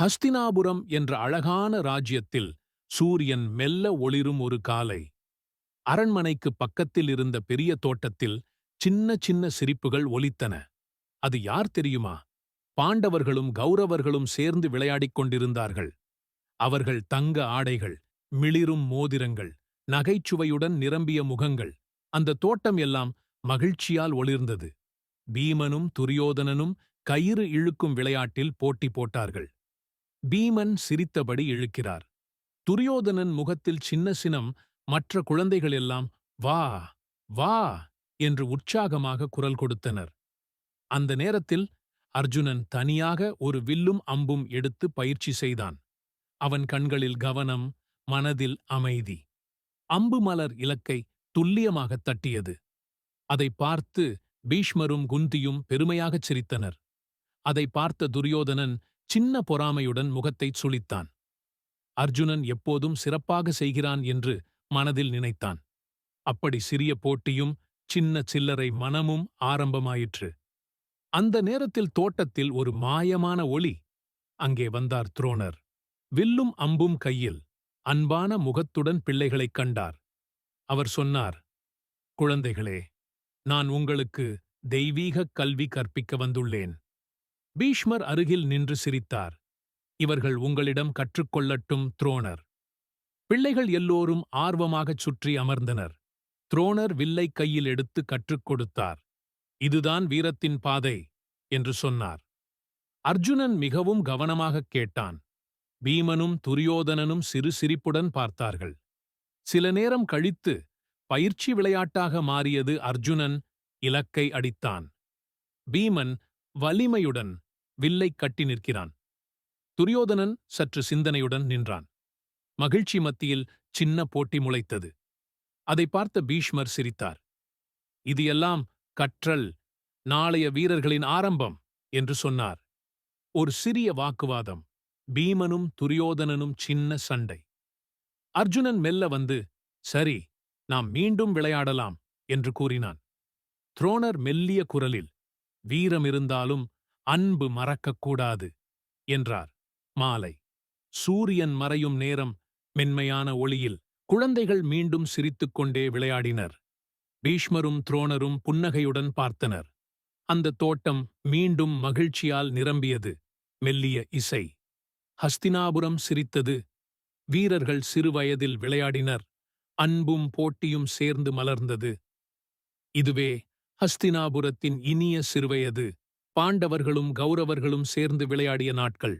ஹஸ்தினாபுரம் என்ற அழகான ராஜ்யத்தில் சூரியன் மெல்ல ஒளிரும் ஒரு காலை. அரண்மனைக்கு பக்கத்தில் இருந்த பெரிய தோட்டத்தில் சின்ன சின்ன சிரிப்புகள் ஒலித்தன. அது யார் தெரியுமா? பாண்டவர்களும் கௌரவர்களும் சேர்ந்து விளையாடிக் கொண்டிருந்தார்கள். அவர்கள் தங்க ஆடைகள் மிளிரும் மோதிரங்கள் நகைச்சுவையுடன் நிரம்பிய முகங்கள் அந்த தோட்டம் எல்லாம் மகிழ்ச்சியால் ஒளிர்ந்தது. பீமனும் துரியோதனனும் கயிறு இழுக்கும் விளையாட்டில் போட்டி போட்டார்கள். பீமன் சிரித்தபடி இழுக்கிறார். துரியோதனன் முகத்தில் சின்ன சினம் மற்ற குழந்தைகள் எல்லாம் வா வா என்று உற்சாகமாக குரல் கொடுத்தனர். அந்த நேரத்தில் அர்ஜுனன் தனியாக ஒரு வில்லும் அம்பும் எடுத்து பயிற்சி செய்தான். அவன் கண்களில் கவனம் மனதில் அமைதி. அம்பு மலர் இலக்கை துல்லியமாகத் தட்டியது. அதை பார்த்து பீஷ்மரும் குந்தியும் பெருமையாகச் சிரித்தனர். அதை பார்த்த துரியோதனன் சின்ன பொறாமையுடன் முகத்தைச் சுளித்தான். அர்ஜுனன் எப்போதும் சிறப்பாக செய்கிறான் என்று மனதில் நினைத்தான். அப்படி சிறிய போட்டியும் சின்ன சில்லறை மனமும் ஆரம்பமாயிற்று. அந்த நேரத்தில் தோட்டத்தில் ஒரு மாயமான ஒளி அங்கே வந்தார் துரோணர். வில்லும் அம்பும் கையில் அன்பான முகத்துடன் பிள்ளைகளைக் கண்டார். அவர் சொன்னார் குழந்தைகளே நான் உங்களுக்கு தெய்வீகக் கல்வி கற்பிக்க வந்துள்ளேன். பீஷ்மர் அருகில் நின்று சிரித்தார். இவர்கள் உங்களிடம் கற்றுக்கொள்ளட்டும் துரோணர். பிள்ளைகள் எல்லோரும் ஆர்வமாகச் சுற்றி அமர்ந்தனர். துரோணர் வில்லை கையில் எடுத்து கற்றுக் கொடுத்தார். இதுதான் வீரத்தின் பாதை என்று சொன்னார். அர்ஜுனன் மிகவும் கவனமாகக் கேட்டான். பீமனும் துரியோதனனும் சிறு சிரிப்புடன் பார்த்தார்கள். சில நேரம் கழித்து பயிற்சி விளையாட்டாக மாறியது அர்ஜுனன் இலக்கை அடித்தான். பீமன் வலிமையுடன் வில்லைக் கட்டி நிற்கிறான். துரியோதனன் சற்று சிந்தனையுடன் நின்றான். மகிழ்ச்சி மத்தியில் சின்ன போட்டி முளைத்தது. அதை பார்த்த பீஷ்மர் சிரித்தார். இது எல்லாம் கற்றல் நாளைய வீரர்களின் ஆரம்பம் என்று சொன்னார். ஒரு சிறிய வாக்குவாதம் பீமனும் துரியோதனனும் சின்ன சண்டை. அர்ஜுனன் மெல்ல வந்து சரி நாம் மீண்டும் விளையாடலாம் என்று கூறினான். துரோணர் மெல்லிய குரலில் வீரம் இருந்தாலும் அன்பு மறக்கக்கூடாது என்றார். மாலை. சூரியன் மறையும் நேரம் மென்மையான ஒளியில் குழந்தைகள் மீண்டும் சிரித்துக் கொண்டே விளையாடினர். பீஷ்மரும் துரோணரும் புன்னகையுடன் பார்த்தனர். அந்த தோட்டம் மீண்டும் மகிழ்ச்சியால் நிரம்பியது. மெல்லிய இசை. ஹஸ்தினாபுரம் சிரித்தது. வீரர்கள் சிறுவயதில் விளையாடினர். அன்பும் போட்டியும் சேர்ந்து மலர்ந்தது. இதுவே ஹஸ்தினாபுரத்தின் இனிய சிறுவயது பாண்டவர்களும் கௌரவர்களும் சேர்ந்து விளையாடிய நாட்கள்.